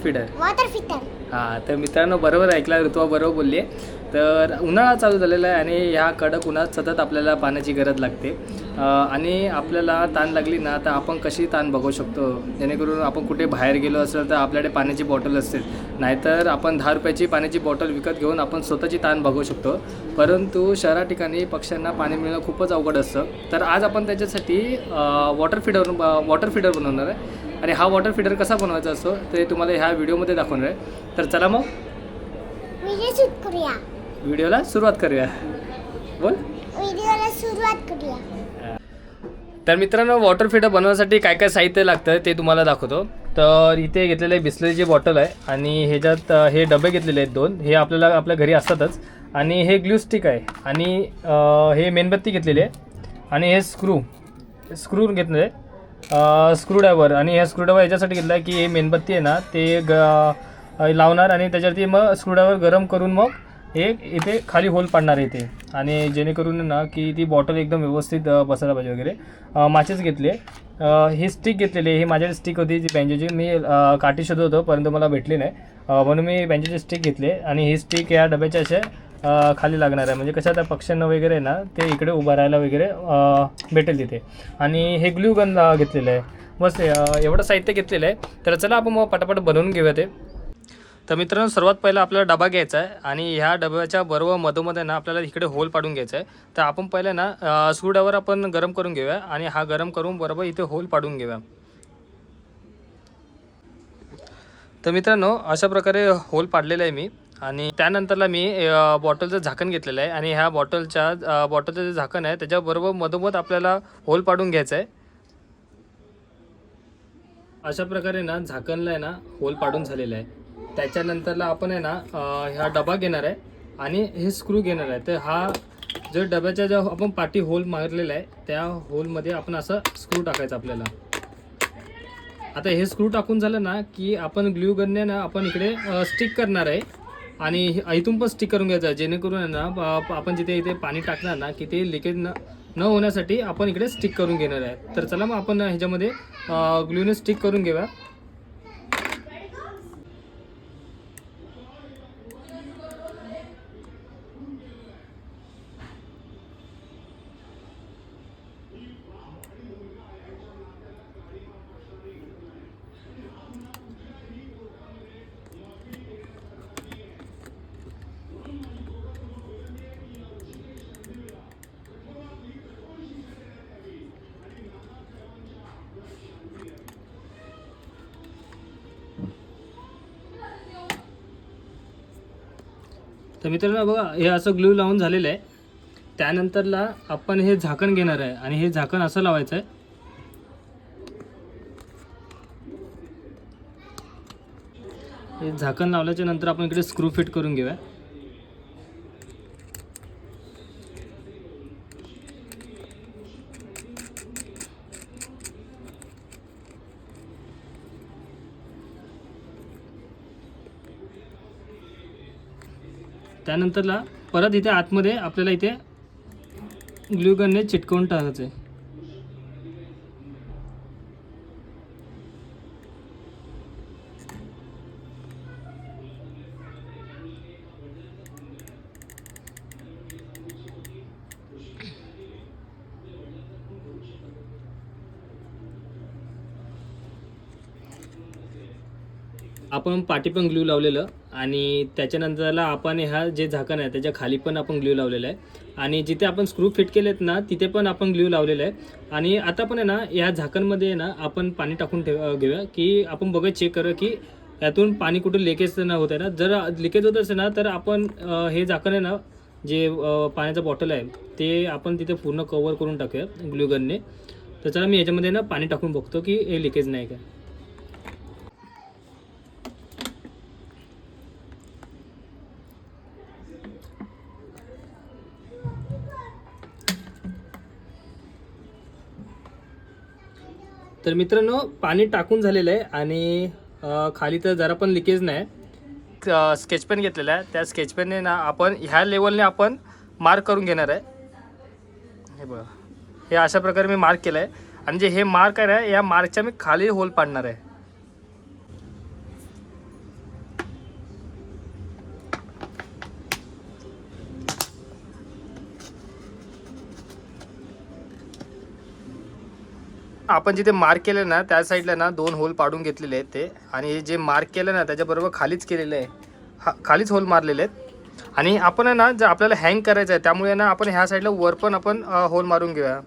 Water feeder water fitter हां तर मित्रांनो बरोबर ऐकला ऋतुवा बरोबर बोलली आहे. तर उन्हाळा चालू झालेला आहे आणि ह्या कडक उन्हात सतत आपल्याला पाण्याची गरज लागते. आणि आपल्याला ताण लागली ना तर आपण कशी ताण बघू शकतो? जेणेकरून आपण कुठे बाहेर गेलो असेल तर आपल्याकडे पाण्याची बॉटल असते नाहीतर आपण दहा रुपयाची पाण्याची बॉटल विकत घेऊन आपण स्वतःची ताण बघू शकतो. परंतु शहरा ठिकाणी पक्ष्यांना पाणी मिळणं खूपच अवघड असतं. तर आज आपण त्याच्यासाठी वॉटर फिडर वॉटर फिडर बनवणार आहे. आणि हा वॉटर फिडर कसा बनवायचा असतो ते तुम्हाला ह्या व्हिडिओमध्ये दाखवणार आहे. तर चला मग. करूया. व्हिडिओला सुरुवात करूया. बोल. व्हिडिओला सुरुवात करूया. तर मित्रांनो वॉटर फिटर बनवण्यासाठी काय काय साहित्य लागतं ते तुम्हाला दाखवतो. तर इथे घेतलेलं बिस्लरीची बॉटल आहे आणि ह्याच्यात हे डबे घेतलेले आहेत दोन हे आपल्याला आपल्या घरी असतातच. आणि हे ग्लू स्टिक आहे. आणि हे मेणबत्ती घेतलेली आहे. आणि हे स्क्रू स्क्रू घेतले स्क्रू ड्रायव्हर आणि हे स्क्रू ड्रायव्हर याच्यासाठी घेतलं आहे की हे मेणबत्ती आहे ना ते ग लावणार आणि त्याच्यावरती मग स्क्रू ड्रायव्हर गरम करून मग हे इथे खाली होल पाडणार आहे इथे. आणि जेणेकरून ना की ती बॉटल एकदम व्यवस्थित बसायला पाहिजे वगैरे. माचेस घेतले. हे ही स्टिक घेतलेली. आहे ही माझ्याकडे स्टिक होती जी बँजेची मी काठी शोधत होतो परंतु मला भेटली नाही. म्हणून मी बँजेचे स्टिक घेतली आणि ही स्टिक या डब्याच्या असे खाली लागणार आहे. म्हणजे कसं त्या पक्ष्यांना वगैरे ना ते इकडे उभं राहायला वगैरे भेटेल तिथे. आणि हे ग्लू गन घेतलेलं आहे. बस एवढं साहित्य घेतलेलं आहे. तर चला आपण मग पटापट बनवून घेऊया ते. तर मित्रांनो सर्वात पहिला आपल्याला डबा घ्यायचा आहे आणि ह्या डब्याच्या बरोबर मधोमध्ये ना आपल्याला इकडे होल पाडून घ्यायचा आहे. तर आपण पहिले ना सूडावर आपण गरम करून घेऊया आणि हा गरम करून बरोबर इथे होल पाडून घेऊया. तर मित्रांनो अशा प्रकारे होल पाडलेला आहे मी आणि त्यानंतरला मी बॉटलचं झाकण घेतलेलं आहे आणि ह्या बॉटलच्या बॉटलचं जे झाकण आहे त्याच्याबरोबर मधोमध आपल्याला होल पाडून घ्यायचं आहे. अशा प्रकारे ना झाकणला आहे ना होल पाडून झालेलं आहे. त्याच्यानंतरला आपण आहे ना हा ह्या डबा घेणार आहे आणि हे स्क्रू घेणार आहे. तर हा जो डब्याच्या ज्या आपण पाठी होल मारलेला आहे त्या होलमध्ये आपण असं स्क्रू टाकायचं आपल्याला. आता हे स्क्रू टाकून झालं ना की आपण ग्ल्यू गनने ना आपण इकडे स्टिक करणार आहे. आणि हे- इथून पण स्टिक करून घ्यायचं आहे जेणेकरून आहे ना आपण जिथे इथे पाणी टाकणार ना की ते लिकेज न न होण्यासाठी आपण इकडे स्टिक करून घेणार आहे. तर चला मग आपण ह्याच्यामध्ये ग्ल्यूने स्टिक करून घेऊया. मित्रांनो बघा हे असं ग्लू लावून झालेलं आहे. त्यानंतरला आपण हे झाकण घेणार आहे आणि हे झाकण असं लावायचं आहे. हे झाकण लावल्याच्या नंतर आपण इकडे स्क्रू फिट करून घेऊया. त्यानंतरला परत इथे आतमध्ये आपल्याला इथे ग्लूगनने चिटकवून टाकायचं आहे. आपण पाठी पण ग्लू लावलेलं. आणि त्याच्यानंतरला आपण ह्या जे झाकण आहे त्याच्याखाली पण आपण ग्ल्यू लावलेलं आहे. आणि जिथे आपण स्क्रू फिट केलेत ना तिथे पण आपण ग्ल्यू लावलेलं आहे. आणि आता पण आहे ना या झाकणमध्ये ना आपण पाणी टाकून ठेव घेऊया की आपण बघत चेक करूया की यातून पाणी कुठे लिकेज न होत आहे ना. जर लिकेज होत असेल ना तर आपण हे झाकण आहे ना जे पाण्याचं बॉटल आहे ते आपण तिथे पूर्ण कवर करून टाकूया ग्लूगनने तर चला मी याच्यामध्ये ना पाणी टाकून बघतो की हे लिकेज नाही का. तर मित्रांनो पाणी टाकून झालेलं आहे आणि खाली तर जरा पण लिकेज नाही. स्केच पेन घेतलेला आहे. त्या स्केच पेनने ना आपण ह्या लेवलने आपण मार्क करून घेणार आहे. हे बघा. हे अशा प्रकारे मी मार्क केलं आहे आणि जे हे मार्क आहे ना या मार्कच्या मी खाली होल पाडणार आहे. आपण जिथे मार्क केलं ना त्या साईडला ना दोन होल पाडून घेतलेले आहेत ते. आणि जे मार्क केलं ना त्याच्याबरोबर खालीच केलेलं आहे. हा खालीच होल मारलेले आहेत. आणि आपण आहे ना जर आपल्याला हँग करायचं आहे त्यामुळे ना आपण ह्या साईडला वर पण आपण होल मारून घेऊया.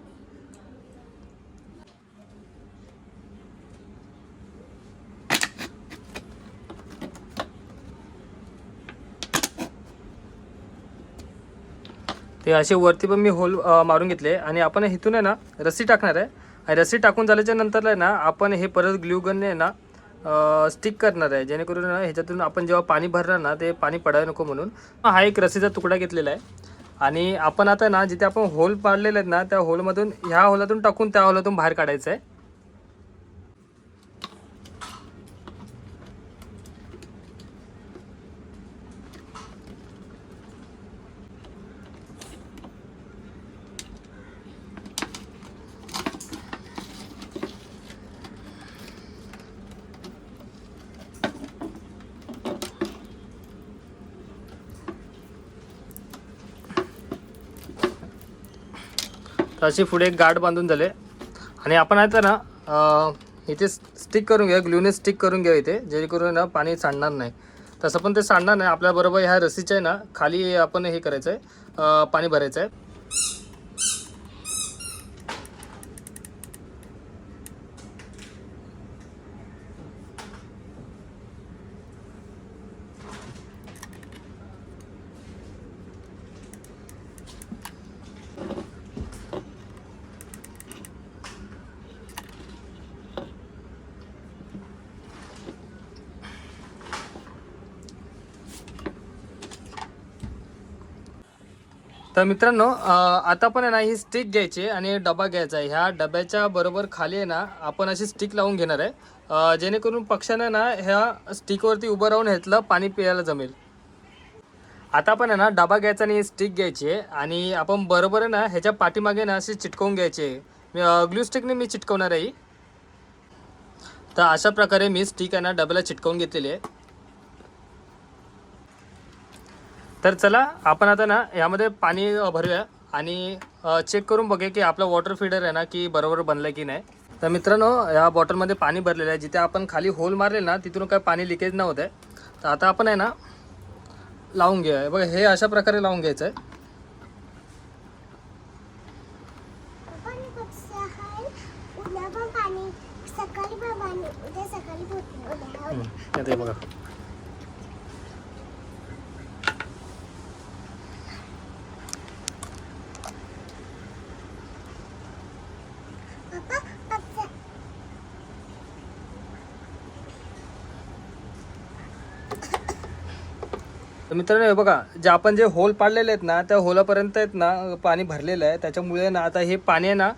ते असे वरती पण मी होल मारून घेतले. आणि आपण इथून आहे ना रस्सी टाकणार आहे. रस्सी टाकून झाल्याच्यानंतर आहे ना आपण हे परत ग्लू आहे ना स्टिक करणार आहे. जेणेकरून ह्याच्यातून आपण जेव्हा पाणी भरणार ना ते पाणी पडायला नको म्हणून. हा एक रस्सीचा तुकडा घेतलेला आहे. आणि आपण आता ना जिथे आपण होल पाडलेले आहेत ना त्या होलमधून ह्या होलातून टाकून त्या होलातून बाहेर काढायचं आहे. तर अशी पुढे एक गाठ बांधून झाले. आणि आपण आता ना इथे स्टिक करून घ्या ग्लूने स्टिक करून घ्या इथे जेणेकरून ना पाणी सांडणार नाही. तसं पण ते सांडणार नाही आपल्याबरोबर ह्या रस्सीच्या आहे ना खाली आपण हे करायचं आहे पाणी भरायचं आहे तर मित्रांनो आता पण आहे ना ही स्टिक घ्यायची आणि डबा घ्यायचा आहे. ह्या डब्याच्या बरोबर खाली आहे ना आपण अशी स्टिक लावून घेणार आहे. जेणेकरून पक्ष्यांना ना ह्या स्टिकवरती उभं राहून ह्यातलं पाणी प्यायला जमेल. आता पण आहे ना डबा घ्यायचा आणि स्टिक घ्यायची आहे. आणि आपण बरोबर आहे ना ह्याच्या पाठीमागे ना अशी चिटकवून घ्यायची आहे. ग्लू स्टिकने मी चिटकवणार आहे ही. तर अशा प्रकारे मी स्टिक आहे ना डब्याला चिटकवून घेतलेली आहे. तर चला आपण आता ना यामध्ये पाणी भरूया आणि चेक करून बघूया की आपलं वॉटर फिडर आहे ना की बरोबर बनलं की नाही. तर मित्रांनो या बॉटलमध्ये पाणी भरलेलं आहे. जिथे आपण खाली होल मारले ना तिथून काय पाणी लिकेज नव्हतं आहे. तर आता आपण आहे ना लावून घेऊया. बघा हे अशा प्रकारे लावून घ्यायचं आहे आपण पक्षी आहे उद्या पण पाणी सकाळी पण पाणी उद्या सकाळी पण उद्या हं, आता हे बघा पप्पा पक्षी तर मित्रांनो हे बघा जे आपण जे होल पाडलेले आहेत ना त्या होलापर्यंत आहेत ना पाणी भरलेलं आहे. त्याच्यामुळे ना आता हे पाणी आहे ना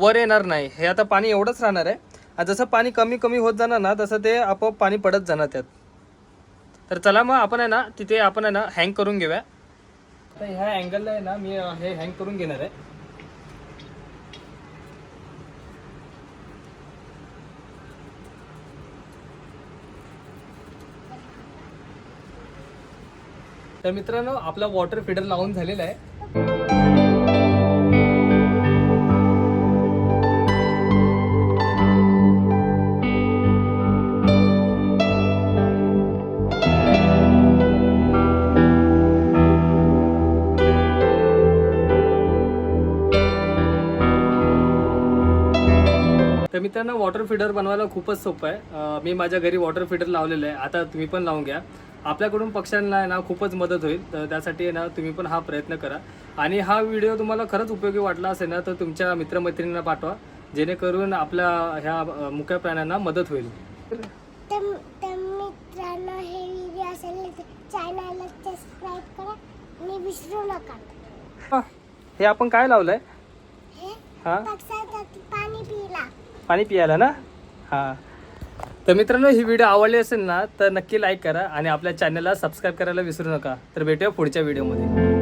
वर येणार नाही. हे आता पाणी एवढंच राहणार आहे. जसं पाणी कमी कमी होत जाणार ना तसं ते आपोआप पाणी पडत जाणार त्यात. तर चला मग आपण आहे ना तिथे आपण आहे ना हँग करून घेऊया. तर ह्या अँगलला आहे ना मी हे हँग करून घेणार आहे. तर मित्रांनो आपला वॉटर फिटर लावून झालेला आहे. तर मित्रांनो वॉटर फिटर बनवायला खूपच सोपं आहे. मी माझ्या घरी वॉटर फिटर लावलेलं आहे. आता तुम्ही पण लावून घ्या. आपल्याकडून पक्ष्यांना आहे ना खूपच मदत होईल. तर त्यासाठी आहे ना तुम्ही पण हा प्रयत्न करा. आणि हा व्हिडिओ तुम्हाला खरंच उपयोगी वाटला असेल ना तर तुमच्या मित्रमैत्रिणींना पाठवा. जेणेकरून आपल्या ह्या अं, मुक्या प्राण्यांना मदत होईल. हे आपण काय लावलंय? हे पाणी पियाला ना? हां. तर मित्रांनो ही व्हिडिओ आवडली असेल ना तर नक्की लाईक करा आणि आपल्या चॅनलला सबस्क्राईब करायला विसरू नका. तर भेटूया पुढच्या व्हिडिओमध्ये